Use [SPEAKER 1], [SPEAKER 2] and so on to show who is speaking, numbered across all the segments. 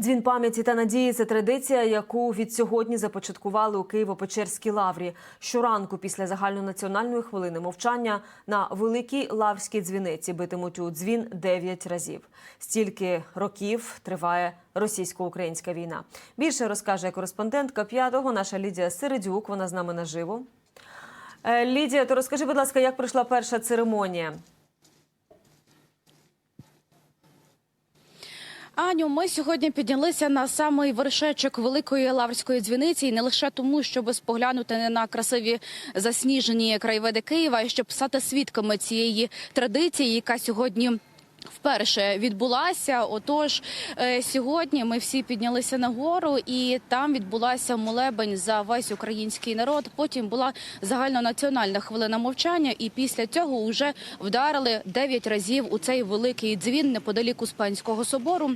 [SPEAKER 1] Дзвін пам'яті та надії це традиція, яку від сьогодні започаткували у Києво-Печерській лаврі. Щоранку після загальнонаціональної хвилини мовчання на великій лаврській дзвіниці битимуть у дзвін 9 разів. Стільки років триває російсько-українська війна. Більше розкаже кореспондентка п'ятого, наша Лідія Середюк. Вона з нами наживо. Е, Лідія, то розкажи, будь ласка, як пройшла перша церемонія?
[SPEAKER 2] Аню, ми сьогодні піднялися на самий вершечок великої лаврської дзвіниці, і не лише тому, щоб споглянути на красиві засніжені краєвиди Києва, і щоб стати свідками цієї традиції, яка сьогодні. Вперше відбулася. Отож, е, сьогодні ми всі піднялися на гору, і там відбулася молебень за весь український народ. Потім була загальнонаціональна хвилина мовчання, і після цього вже вдарили дев'ять разів у цей великий дзвін неподалік Успенського собору.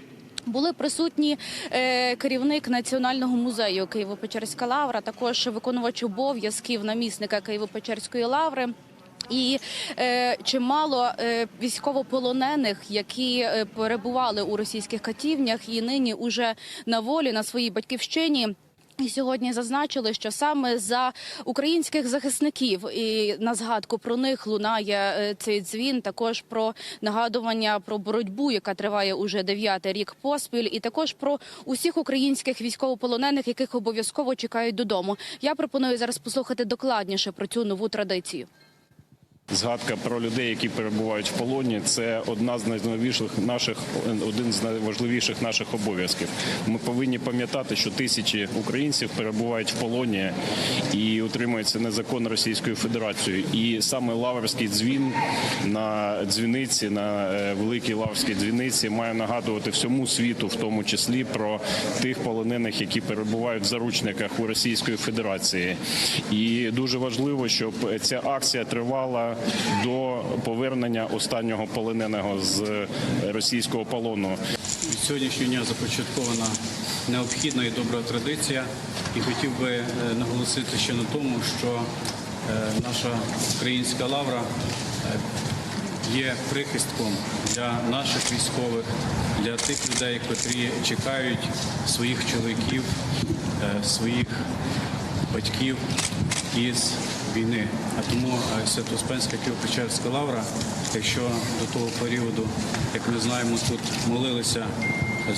[SPEAKER 2] Були присутні е, керівник національного музею Києво-Печерська лавра, також виконувач обов'язків намісника Києво-Печерської лаври. І е, чимало е, військовополонених, які е, перебували у російських катівнях і нині уже на волі на своїй батьківщині. І сьогодні зазначили, що саме за українських захисників і на згадку про них лунає е, цей дзвін. Також про нагадування про боротьбу, яка триває уже дев'ятий рік поспіль, і також про усіх українських військовополонених, яких обов'язково чекають додому. Я пропоную зараз послухати докладніше про цю нову традицію.
[SPEAKER 3] Згадка про людей, які перебувають в полоні, це одна з найважливіших наших один з найважливіших наших обов'язків. Ми повинні пам'ятати, що тисячі українців перебувають в полоні і утримуються незаконно Російською Федерацією. І саме лаврський дзвін на дзвіниці, на е, великій лаврській дзвіниці, має нагадувати всьому світу, в тому числі про тих полонених, які перебувають в заручниках у Російської Федерації. І дуже важливо, щоб ця акція тривала до повернення останнього полоненого з російського полону.
[SPEAKER 4] Від сьогоднішнього дня започаткована необхідна і добра традиція. І хотів би е, наголосити ще на тому, що е, наша українська лавра е, є прихистком для наших військових, для тих людей, котрі чекають своїх чоловіків, своїх батьків із війни. А тому Святоспенська Свято-Успенська Києво-Печерська лавра, якщо до того періоду, як ми знаємо, тут молилися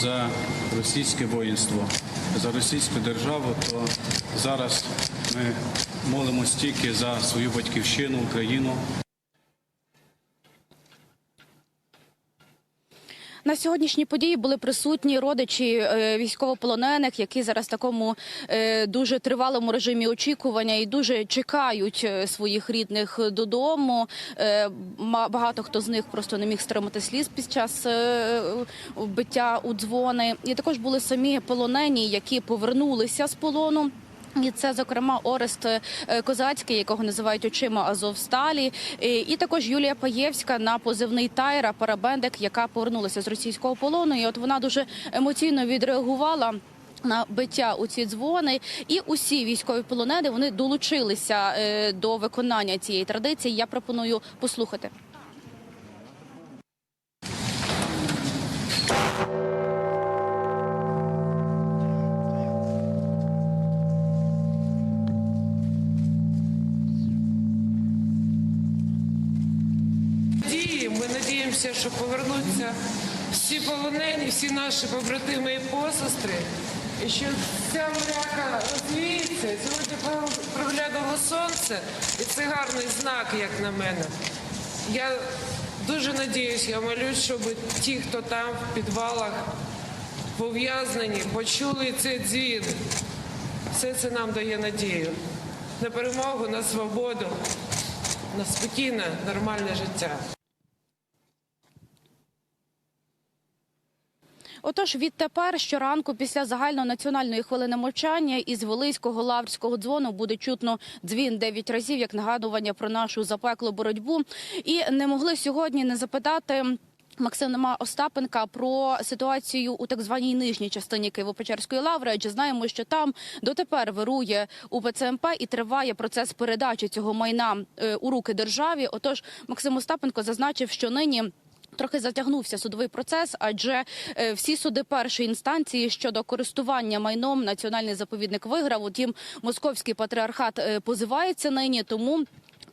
[SPEAKER 4] за російське воїнство, за російську державу, то зараз ми молимось тільки за свою батьківщину, Україну.
[SPEAKER 2] На сьогоднішній події були присутні родичі е, військовополонених, які зараз в такому е, дуже тривалому режимі очікування і дуже чекають е, своїх рідних додому. Багато хто з них просто не міг стримати сліз під час биття у дзвони. І також були самі полонені, які повернулися з полону. І це, зокрема, Орест е, Козацький, якого називають очима Азовсталі, і також Юлія Паєвська на позивний Тайра Парабендик, яка повернулася з російського полону. І от вона дуже емоційно відреагувала. На биття у ці дзвони, і усі військові полонени вони долучилися е, до виконання цієї традиції. Я пропоную послухати.
[SPEAKER 5] Надіємося, що повернуться всі полонені, всі наші побратими і посестри. І що ця мряка розвіється. Сьогодні проглянуло сонце, і це гарний знак, як на мене. Я дуже надіюсь, я молюсь, щоб ті, хто там в підвалах пов'язнені, почули цей дзвін. Все це нам дає надію на перемогу, на свободу, на спокійне, нормальне життя.
[SPEAKER 2] Отож, відтепер щоранку після загальнонаціональної хвилини мовчання із Волинського лаврського дзвону буде чутно дзвін дев'ять разів як нагадування про нашу запеклу боротьбу. І не могли сьогодні не запитати. Максима Остапенка про ситуацію у так званій нижній частині Києво-Печерської лаври, адже знаємо, що там дотепер вирує УПЦМП і триває процес передачі цього майна е, у руки державі. Отож, Максим Остапенко зазначив, що нині Трохи затягнувся судовий процес, адже е, всі суди першої інстанції щодо користування майном національний заповідник виграв. Утім, московський патріархат е, позивається нині, тому.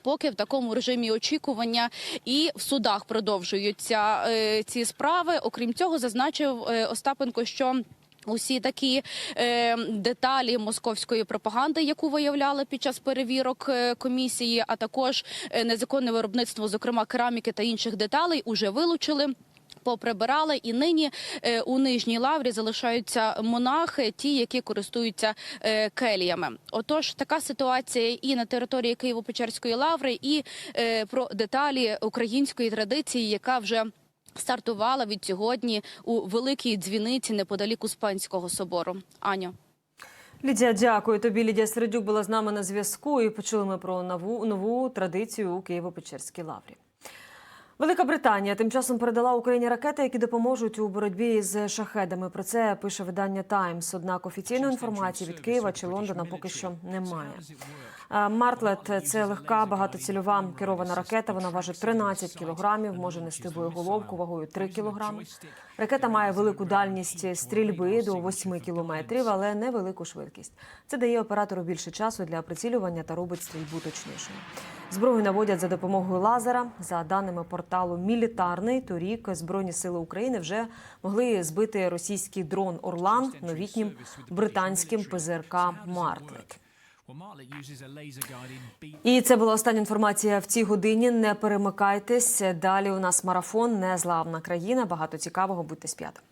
[SPEAKER 2] Поки в такому режимі очікування і в судах продовжуються е, ці справи. Окрім цього, зазначив Остапенко, що Усі такі е, деталі московської пропаганди, яку виявляли під час перевірок е, комісії, а також е, незаконне виробництво, зокрема кераміки та інших деталей, уже вилучили. Поприбирали і нині е, у нижній лаврі залишаються монахи, ті, які користуються келіями. Отож, така ситуація і на території Києво-Печерської лаври, і про деталі української традиції, яка вже стартувала від сьогодні у великій дзвіниці неподалік Успенського собору. Аню.
[SPEAKER 1] Лідія, дякую тобі. Лідія Середюк була з нами на зв'язку. І почули ми про нову нову традицію у Києво-Печерській лаврі. Велика Британія тим часом передала Україні ракети, які допоможуть у боротьбі з шахедами. Про це пише видання Таймс. Однак офіційної інформації від Києва чи Лондона поки що немає. Мартлет це легка багатоцільова керована ракета. Вона важить 13 кілограмів, може нести боєголовку вагою 3 кілограми. Ракета має велику дальність стрільби до 8 кілометрів, але невелику швидкість. Це дає оператору більше часу для прицілювання та робить стрільбу точнішою. Зброю наводять за допомогою лазера. За даними порталу Мілітарний, торік збройні сили України вже могли збити російський дрон Орлан новітнім британським ПЗРК Мартлет. І це була остання інформація в цій годині. Не перемикайтесь. Далі у нас марафон Незламна країна. Багато цікавого. Будьте сп'ятим.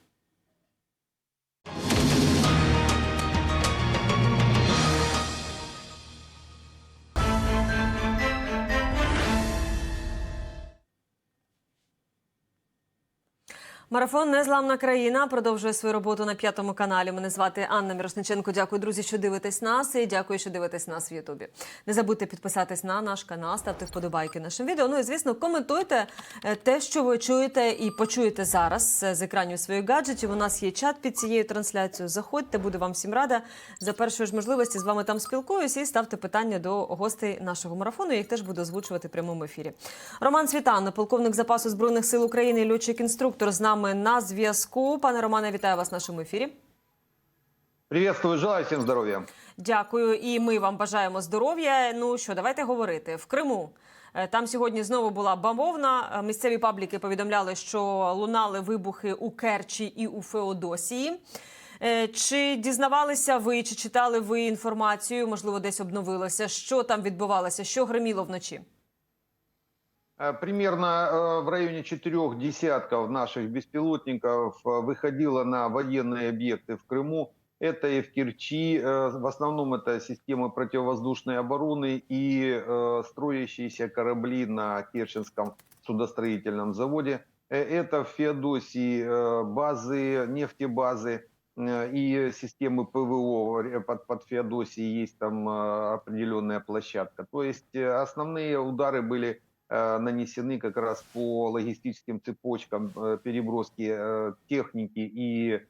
[SPEAKER 1] Марафон Незламна країна продовжує свою роботу на п'ятому каналі. Мене звати Анна Мірошниченко. Дякую, друзі, що дивитесь нас. І дякую, що дивитесь нас в Ютубі. Не забудьте підписатись на наш канал, ставте вподобайки нашим відео. Ну і звісно, коментуйте е, те, що ви чуєте і почуєте зараз е, з екранів своїх гаджетів. У нас є чат під цією трансляцією. Заходьте, буду вам всім рада. За першої ж можливості з вами там спілкуюсь і ставте питання до гостей нашого марафону. Я їх теж буду озвучувати в прямому ефірі. Роман Світан, полковник запасу збройних сил України, льотчик-інструктор з нами на зв'язку. Пане Романе, вітаю вас в нашому ефірі.
[SPEAKER 6] Приветствую, желаю всем здоровья.
[SPEAKER 1] Дякую, і ми вам бажаємо здоров'я. Ну що, давайте говорити в Криму. е, Там сьогодні знову була бавовна. Е, Місцеві пабліки повідомляли, що лунали вибухи у Керчі і у Феодосії. Е, Чи дізнавалися ви, чи читали ви інформацію? Можливо, десь обновилося, що там відбувалося, що гриміло вночі?
[SPEAKER 6] Э, Примерно э, в районе четырех десятков наших беспилотников э, выходило на военные объекты в Крыму. Это и в Керчи, в основном это системы противовоздушной обороны и строящиеся корабли на Керченском судостроительном заводе. Это в Феодосии базы, нефтебазы и системы ПВО под, под Феодосией есть там определенная площадка. То есть основные удары были нанесены как раз по логистическим цепочкам э, переброски э, техники и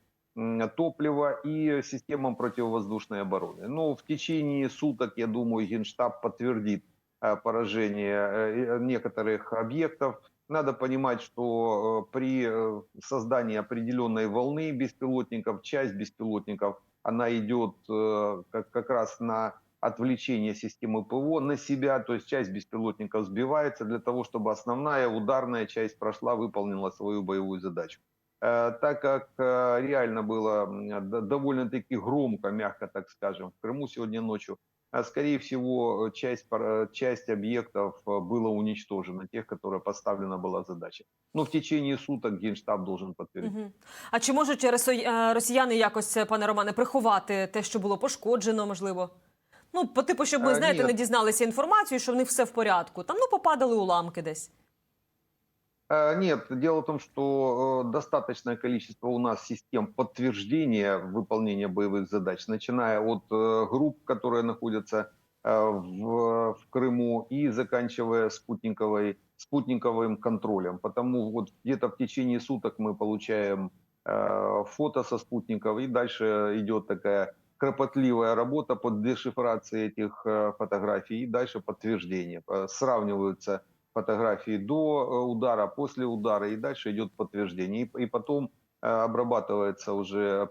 [SPEAKER 6] топлива и системам противовоздушной обороны. Ну, в течение суток, я думаю, Генштаб подтвердит э, поражение э, некоторых объектов. Надо понимать, что э, при э, создании определенной волны беспилотников, часть беспилотников, она идет э, как, как раз на отвлечение системы ПВО на себя, то есть часть беспилотников сбивается для того, чтобы основная ударная часть прошла, выполнила свою боевую задачу. Э, Так как э, реально было м, д- довольно-таки громко, мягко так скажем, в Крыму сегодня ночью, а, скорее всего, часть, пар- часть объектов э, было уничтожена, тех, которые поставлена была задача. Но в течение суток Генштаб должен подтвердить.
[SPEAKER 1] Мгм. А чи можуть росо- е, росіяни якось, е, пане Романе, приховати те, що було пошкоджено, можливо? Ну, по типу, щоб ми,
[SPEAKER 6] Е,
[SPEAKER 1] знаєте,
[SPEAKER 6] ні.
[SPEAKER 1] не дізналися інформацію, що в них все в порядку. Там ну попадали уламки десь.
[SPEAKER 6] Э, Нет, дело в том, что э, достаточное количество у нас систем подтверждения выполнения боевых задач, начиная от э, групп, которые находятся э, в, в Крыму, и заканчивая спутниковой, спутниковым контролем. Потому вот где-то в течение суток мы получаем э, фото со спутников, и дальше идет такая кропотливая работа по дешифрации этих э, фотографий, и дальше подтверждение. Э, Сравниваются фотографии до э, удара, после удара, и дальше идет подтверждение. И, и потом э, обрабатывается уже